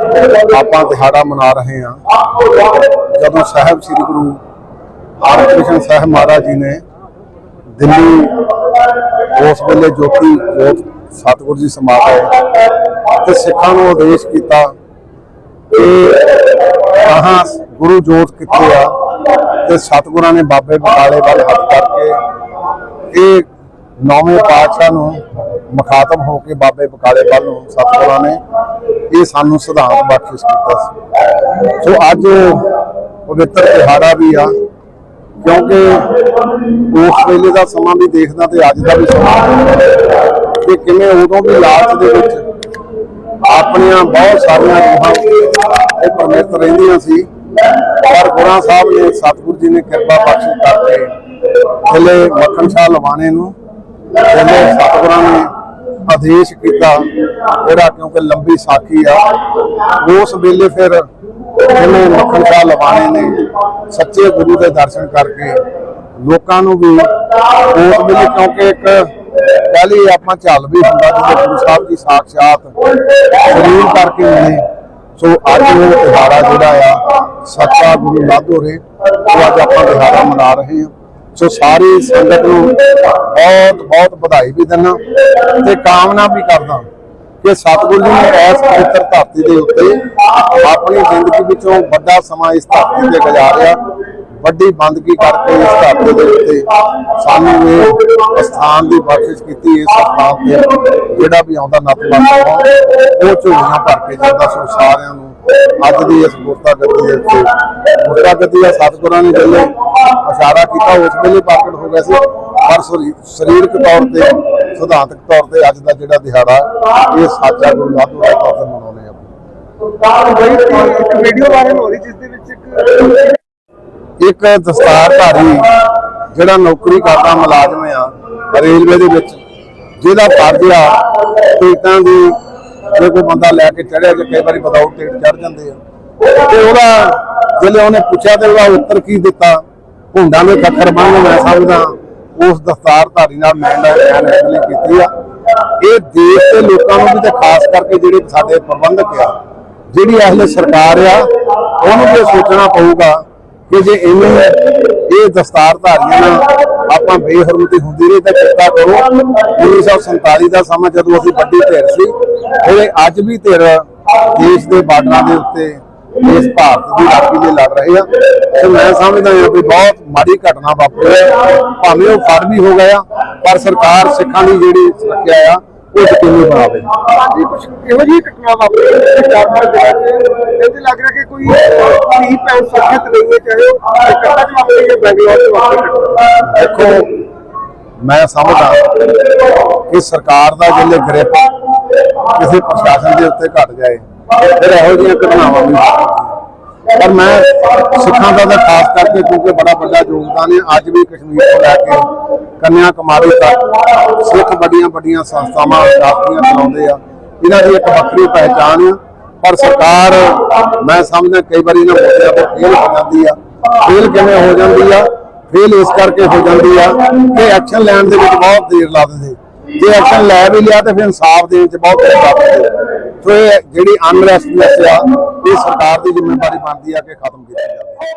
ਆਪਾਂ ਦਿਹਾੜਾ ਮਨਾ ਰਹੇ ਹਾਂ। ਜਦੋਂ ਸਾਹਿਬ ਸ੍ਰੀ ਗੁਰੂ ਹਰਕ੍ਰਿਸ਼ਨ ਸਾਹਿਬ ਮਹਾਰਾਜ ਜੀ ਨੇ ਦਿੱਲੀ ਉਸ ਵੇਲੇ ਜੋਤੀ ਜੋਤ ਸਤਿਗੁਰੂ ਜੀ ਸਮਾ ਗਏ ਤੇ ਸਿੱਖਾਂ ਨੂੰ ਆਦੇਸ਼ ਕੀਤਾ ਕਿ ਕਹਾਂ ਗੁਰੂ ਜੋਤ ਕਿੱਥੇ ਆ ਤੇ ਸਤਿਗੁਰਾਂ ਨੇ ਬਾਬੇ ਬਕਾਲੇ ਵੱਲ ਹੱਥ ਕਰਕੇ ਇਹ ਨੌਵੇਂ ਪਾਤਸ਼ਾਹ ਨੂੰ ਮੁਖਾਤਬ ਹੋ ਕੇ ਬਾਬੇ ਬਕਾਲੇ ਵੱਲ ਨੂੰ ਸਤਿਗੁਰਾਂ ਨੇ ਇਹ ਸਾਨੂੰ ਸਿਧਾਂਤ ਬਖਸ਼ਿਸ਼ ਕੀਤਾ ਸੀ। ਸੋ ਅੱਜ ਪਵਿੱਤਰ ਦਿਹਾੜਾ ਵੀ ਆ, ਕਿਉਂਕਿ ਉਸ ਵੇਲੇ ਦਾ ਸਮਾਂ ਵੀ ਦੇਖਦਾ ਤੇ ਅੱਜ ਦਾ ਵੀ ਸਮਾਂ। ਕਿ ਕਿਵੇਂ ਉਦੋਂ ਵੀ ਲਾਲਚ ਦੇ ਵਿੱਚ ਆਪਣੀਆਂ ਬਹੁਤ ਸਾਰੀਆਂ ਰੂਹਾਂ ਇਹ ਪਰਮੇਸ਼ਰ ਰਹਿੰਦੀਆਂ ਸੀ, ਪਰ ਗੁਰਾਂ ਸਾਹਿਬ ਨੇ, ਸਤਿਗੁਰੂ ਜੀ ਨੇ ਕਿਰਪਾ ਬਖਸ਼ੀ ਕਰਕੇ, ਥੱਲੇ ਮੱਖਣ ਸ਼ਾਹ ਲਵਾਣੇ ਨੂੰ ਪਹਿਲੇ ਸਤਿਗੁਰਾਂ ਨੇ ਆਦੇਸ਼ ਕੀਤਾ, ਜਿਹੜਾ ਕਿਉਂਕਿ ਲੰਬੀ ਸਾਖੀ ਆ, ਉਸ ਵੇਲੇ ਫਿਰ ਜਿਵੇਂ ਮੱਖਣ ਸ਼ਾਹ ਲਵਾਣੇ ਨੇ, ਸੱਚੇ ਗੁਰੂ ਦੇ ਦਰਸ਼ਨ ਕਰਕੇ ਲੋਕਾਂ ਨੂੰ ਵੀ ਉਸ ਵੇਲੇ ਕਿਉਂਕਿ ਇੱਕ ਪਹਿਲੀ ਆਪਾਂ ਝੱਲ ਵੀ ਹੁੰਦਾ ਜਦੋਂ ਗੁਰੂ ਸਾਹਿਬ ਦੀ ਸਾਖਸ਼ਾਤ ਸਰੀਰ ਕਰਕੇ ਮਿਲੇ ਸੋ ਅੱਜ ਉਹ ਦਿਹਾੜਾ ਜਿਹੜਾ ਆ, ਸੱਚਾ ਗੁਰੂ ਲਾਧੋਰੇ ਉਹ ਅੱਜ ਆਪਾਂ ਦਿਹਾੜਾ ਮਨਾ ਰਹੇ ਹਾਂ। ਸੋ ਸਾਰੀ ਸੰਗਤ ਨੂੰ ਬਹੁਤ ਬਹੁਤ ਵਧਾਈ ਵੀ ਦਿੰਦਾ ਤੇ ਕਾਮਨਾ ਵੀ ਕਰਦਾ ਕਿ ਸਤਿਗੁਰੂ ਜੀ ਨੇ ਇਸ ਪਵਿੱਤਰ ਧਰਤੀ ਦੇ ਉੱਤੇ ਆਪਣੀ ਜ਼ਿੰਦਗੀ ਵਿੱਚੋਂ ਵੱਡਾ ਸਮਾਂ ਇਸ ਧਰਤੀ ਤੇ ਗੁਜ਼ਾਰਿਆ। ਵੱਡੀ ਬੰਦਗੀ ਕਰਕੇ ਇਸ ਧਰਤੀ ਦੇ ਉੱਤੇ ਸਾਨੂੰ ਇਹ ਸਥਾਨ ਦੀ ਬਖਸ਼ਿਸ਼ ਕੀਤੀ, ਇਸ ਸਥਾਨ ਤੇ ਜਿਹੜਾ ਵੀ ਆਉਂਦਾ ਨਤਮਸਤਕ ਉਹ ਝੋਲੀਆਂ ਭਰ ਕੇ ਜਾਂਦਾ। ਸੋ ਸਾਰਿਆਂ ਨੂੰ ਅੱਜ ਦੀ ਇਸ ਗੁਰਤਾ ਗੱਦੀ ਦੇ ਉੱਤੇ ਗੁਰਤਾ ਗੱਦੀ ਦਾ ਸਤਿਗੁਰਾਂ ਨੇ ਜਿਹੜੇ ਇਸ਼ਾਰਾ ਕੀਤਾ ਉਸ ਵੇਲੇ ਪ੍ਰਗਟ ਹੋ ਗਿਆ ਸੀ। ਪਰ ਸਰੀ- ਸਰੀਰਕ ਤੌਰ ਤੇ ਸਿਧਾਂਤਕ ਤੌਰ ਤੇ ਅੱਜ ਦਾ ਜਿਹੜਾ ਦਿਹਾੜਾ ਇਹ ਸਾਚਾ ਗੁਰੂ ਨਾਨਕ ਦੇਵ ਤੌਰ ਤੇ ਮਨਾਉਂਦੇ ਆਪਾਂ ਇੱਕ ਵੀਡੀਓ ਵਾਇਰਲ ਹੋ ਰਹੀ ਜਿਸ ਦੇ ਵਿੱਚ ਇੱਕ ਇੱਕ ਦਸਤਾਰਧਾਰੀ ਜਿਹੜਾ ਨੌਕਰੀ ਕਰਦਾ ਮੁਲਾਜ਼ਮ ਆ ਰੇਲਵੇ ਦੇ ਵਿੱਚ ਜਿਹਦਾ ਫਰਜ਼ ਆ ਟਿਕਟਾਂ ਦੀ ਜੇ ਕੋਈ ਬੰਦਾ ਲੈ ਕੇ ਚੜਿਆ ਜੇ ਕਈ ਵਾਰੀ ਵਿਦਆਊਟ ਟਿਕਟ ਚੜ ਜਾਂਦੇ ਆ। ਤੇ ਉਹਦਾ ਜਦੋਂ ਉਹਨੇ ਪੁੱਛਿਆ ਤੇ ਉਹਦਾ ਉੱਤਰ ਕੀ ਦਿੱਤਾ? ਹੁੰਡਾਂ ਦੇ ਖੱਖਰ ਬੰਨ ਮੈਂ ਸਮਝਦਾ, ਉਸ ਦਸਤਾਰਧਾਰੀ ਨਾਲ ਮੈਂ ਹੈਂਡਲਿੰਗ ਕੀਤੀ ਆ। ਇਹ ਦੇਸ਼ ਦੇ ਲੋਕਾਂ ਨੂੰ ਵੀ ਤੇ ਖਾਸ ਕਰਕੇ ਜਿਹੜੇ ਸਾਡੇ ਪ੍ਰਬੰਧਕ ਆ, ਜਿਹੜੀ ਅਸਲੇ ਸਰਕਾਰ ਆ, ਉਹਨੂੰ ਵੀ ਸੋਚਣਾ ਪਊਗਾ ਕਿ ਜੇ ਇਵੇਂ ਇਹ ਦਸਤਾਰਧਾਰੀਆਂ ਨਾਲ ਆਪਾਂ ਬੇਹਰਮਤੀ ਹੁੰਦੀ ਰਹੀ ਤਾਂ ਕਿਰਪਾ ਕਰੋ? 1947 ਦਾ ਸਮਾਂ ਜਦੋਂ ਅਸੀਂ ਵੱਡੀ ਧਿਰ ਸੀ ਜਿਹੜੇ ਅੱਜ ਵੀ ਧਿਰ ਦੇਸ਼ ਦੇ ਬਾਰਡਰਾਂ ਦੇ ਉੱਤੇ ਇਸ ਭਾਰਤ ਦੀ ਰਾਖੀ ਲਈ ਲੜ ਰਹੇ ਆ। ਤੇ ਮੈਂ ਸਮਝਦਾ ਹਾਂ ਕਿ ਬਹੁਤ ਮਾੜੀ ਘਟਨਾ ਵਾਪਰੀ ਹੈ। ਭਾਵੇਂ ਉਹ ਫੜ ਵੀ ਹੋ ਗਿਆ, ਪਰ ਸਰਕਾਰ ਸਿੱਖਾਂ ਦੀ ਜਿਹੜੀ ਸੁਰੱਖਿਆ ਆ ਉਹ ਯਕੀਨੀ ਬਣਾਵੇ ਹਾਂਜੀ ਕੁਝ ਇਹੋ ਜਿਹੀ ਘਟਨਾ ਵਾਪਰੀ ਹੈ ਚਾਰ ਜਗ੍ਹਾ ਤੇ ਇਹਦੇ ਲੱਗ ਰਿਹਾ ਕਿ ਕੋਈ ਧੀ ਭੈਣ ਸੁਰੱਖਿਅਤ ਨਹੀਂ ਹੈ ਚਾਹੇ ਉਹ ਕਲਕੱਤਾ ਚ ਵਾਪਰੀ ਹੈ ਬੈਂਗਲੌਰ ਚ ਵਾਪਰੀ ਦੇਖੋ ਮੈਂ ਸਮਝਦਾ ਕਿ ਸਰਕਾਰ ਦਾ ਜਿਹੜੇ ਗ੍ਰਿਪ ਕਿਸੇ ਪ੍ਰਸ਼ਾਸਨ ਦੇ ਉੱਤੇ ਘਟ ਜਾਏ ਫਿਰ ਇਹੋ ਜਿਹੀਆਂ ਘਟਨਾਵਾਂ ਵੀ। ਪਰ ਮੈਂ ਸਿੱਖਾਂ ਦਾ ਤਾਂ ਖਾਸ ਕਰਕੇ ਕਿਉਂਕਿ ਬੜਾ ਵੱਡਾ ਯੋਗਦਾਨ ਹੈ, ਅੱਜ ਵੀ ਕਸ਼ਮੀਰ ਤੋਂ ਲੈ ਕੇ ਕੰਨਿਆ ਕੁਮਾਰੀ ਤੱਕ ਸਿੱਖ ਵੱਡੀਆਂ ਵੱਡੀਆਂ ਸੰਸਥਾਵਾਂ, ਰਾਸ਼ਟਰੀਆਂ ਚਲਾਉਂਦੇ ਆ। ਇਹਨਾਂ ਦੀ ਇੱਕ ਵੱਖਰੀ ਪਹਿਚਾਣ ਆ। ਪਰ ਸਰਕਾਰ, ਮੈਂ ਸਮਝਦਾ ਕਈ ਵਾਰੀ ਇਹਨਾਂ ਮੁੱਦਿਆਂ ਤੋਂ ਫੇਲ ਹੋ ਜਾਂਦੀ ਆ। ਫੇਲ ਕਿਵੇਂ ਹੋ ਜਾਂਦੀ ਆ? ਫੇਲ ਇਸ ਕਰਕੇ ਹੋ ਜਾਂਦੀ ਆ ਕਿ ਐਕਸ਼ਨ ਲੈਣ ਦੇ ਵਿੱਚ ਬਹੁਤ ਦੇਰ ਲਾ ਦਿੰਦੇ। ਜੇ ਐਕਸ਼ਨ ਲੈ ਵੀ ਲਿਆ ਤੇ ਫਿਰ ਇਨਸਾਫ ਦੇਣ ਚ ਬਹੁਤ ਦੇਰ ਲੱਗਦੀ ਸੋ ਇਹ ਜਿਹੜੀ ਅਨਰੈਸਟਨੈਸ ਆ ਇਹ ਸਰਕਾਰ ਦੀ ਜ਼ਿੰਮੇਵਾਰੀ ਬਣਦੀ ਆ ਕਿ ਖਤਮ ਕੀਤੀ ਜਾਵੇ।